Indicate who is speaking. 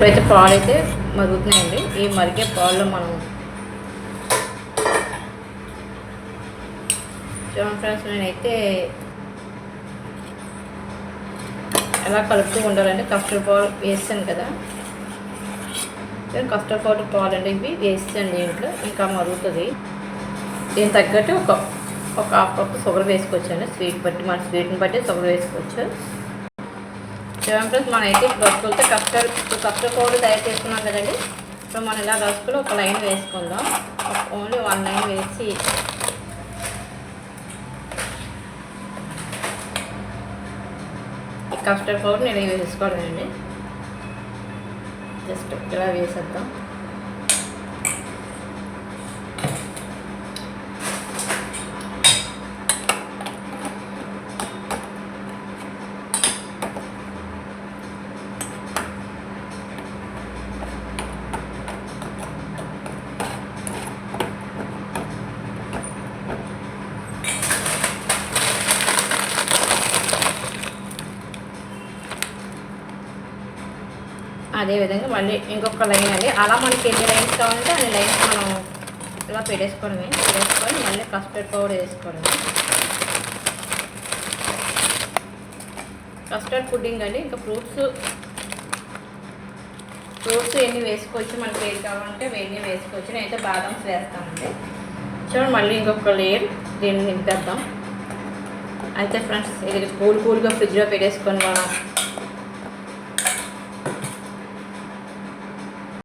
Speaker 1: ఇప్పుడైతే పాలు అయితే మరుగుతున్నాయండి. ఈ మరిగే పాల్లో మనం చూడండి ఫ్రెండ్స్ నేనైతే ఎలా కలుపుతూ ఉండాలంటే కస్టర్డ్ పాలు వేస్తాను కదా. కస్టర్డ్ పౌడర్ పాలు అండి ఇవి వేస్తాను దీంట్లో. ఇంకా మరుగుతుంది. దీనికి తగ్గట్టు ఒక ఒక హాఫ్ కప్ షుగర్ వేసుకోవచ్చండి. స్వీట్ బట్టి మన స్వీట్ని బట్టి షుగర్ వేసుకోవచ్చు. సెవెన్ ప్లస్ మనం అయితే రసగులతో కస్టర్డ్ కస్టర్డ్ పౌడర్ తయారు చేసుకున్నాం కదండి. ఇప్పుడు మనం ఇలా రసగులు ఒక లైన్ వేసుకుందాం. ఓన్లీ వన్ లైన్ వేసి ఈ కస్టర్డ్ పౌడర్ నేను వేసుకోవడం అండి. జస్ట్ ఇలా వేసేద్దాం. అదేవిధంగా మళ్ళీ ఇంకొక లైన్ అండి. అలా మనకి ఎన్ని లైన్స్ కావాలంటే అన్ని లైన్స్ మనం ఇలా పెట్టేసుకోవడమే పెట్టేసుకొని మళ్ళీ కస్టర్డ్ పౌడర్ వేసుకోవడమే కస్టర్డ్ పుడ్డింగ్ అండి. ఇంకా ఫ్రూట్స్ ఫ్రూట్స్ ఎన్ని వేసుకోవచ్చు మనకి ఏది కావాలంటే అవన్నీ వేసుకోవచ్చు. నేనైతే బాదామ్స్ వేస్తానండి. చూడండి మళ్ళీ ఇంకొక లేయర్ దీన్ని నింపేద్దాం. అయితే ఫ్రెండ్స్ ఇది కూల్ కూల్గా ఫ్రిడ్జ్లో పెట్టేసుకొని మనం